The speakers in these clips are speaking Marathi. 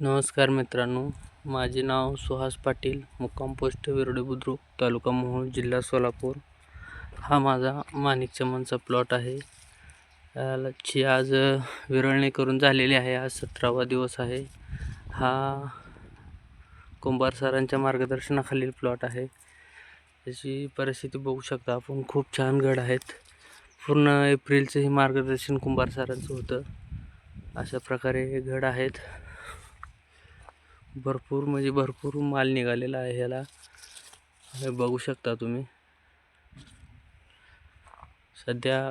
नमस्कार मित्रांनो माझे नाव सुहास पाटील मुक्काम पोस्ट विरडे बुद्रुक तालुका मोहोळ जिल्हा सोलापूर. हा माझा माणिक चमनचा प्लॉट आहे. याची आज विरळणी करून झालेली आहे. आज सतरावा दिवस आहे. हा कुंभार सरांच्या मार्गदर्शनाखालील प्लॉट आहे. त्याची परिस्थिती बघू शकता आपण. खूप छान गड आहेत. पूर्ण एप्रिलचंही मार्गदर्शन कुंभार सरांचं होतं. अशा प्रकारे हे आहेत. भरपूर म्हणजे भरपूर माल निघालेला आहे ह्याला. हे बघू शकता तुम्ही. सध्या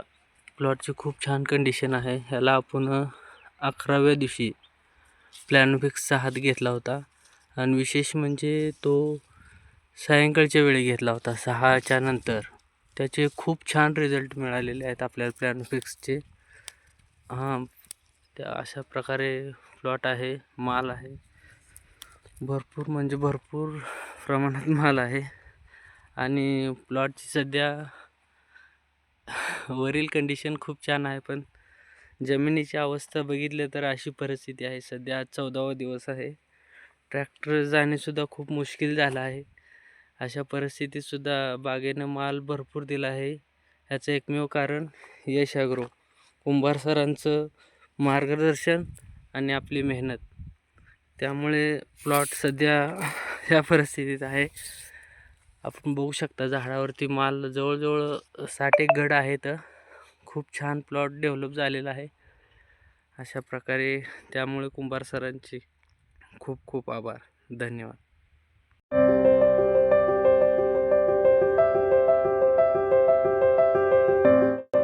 प्लॉटची खूप छान कंडिशन आहे. ह्याला आपण अकराव्या दिवशी प्लॅनफिक्सचा हात घेतला होता. आणि विशेष म्हणजे तो सायंकाळच्या वेळी घेतला होता सहाच्या नंतर. त्याचे खूप छान रिझल्ट मिळालेले आहेत आपल्याला प्लॅनफिक्सचे हां त्या अशा प्रकारे प्लॉट आहे माल आहे. भरपूर म्हणजे भरपूर प्रमाणात माल आहे. आणि प्लॉटची सध्या वरील कंडिशन खूप छान आहे पण जमिनीची अवस्था बघितली तर अशी परिस्थिती आहे. सध्या आज चौदावा दिवस आहे. ट्रॅक्टर जाणेसुद्धा खूप मुश्किल झालं आहे. अशा परिस्थितीतसुद्धा बागेनं माल भरपूर दिला आहे. ह्याचं एकमेव कारण यश अग्रो. कुंभार सरांचं मार्गदर्शन आणि आपली मेहनत. त्यामुळे प्लॉट सध्या ह्या परिस्थितीत आहे. आपण बघू शकता झाडावरती माल जवळजवळ साठ एक घड आहेत. खूप छान प्लॉट डेव्हलप झालेला आहे. अशा प्रकारे त्यामुळे कुंभार सरांची खूप खूप आभार. धन्यवाद.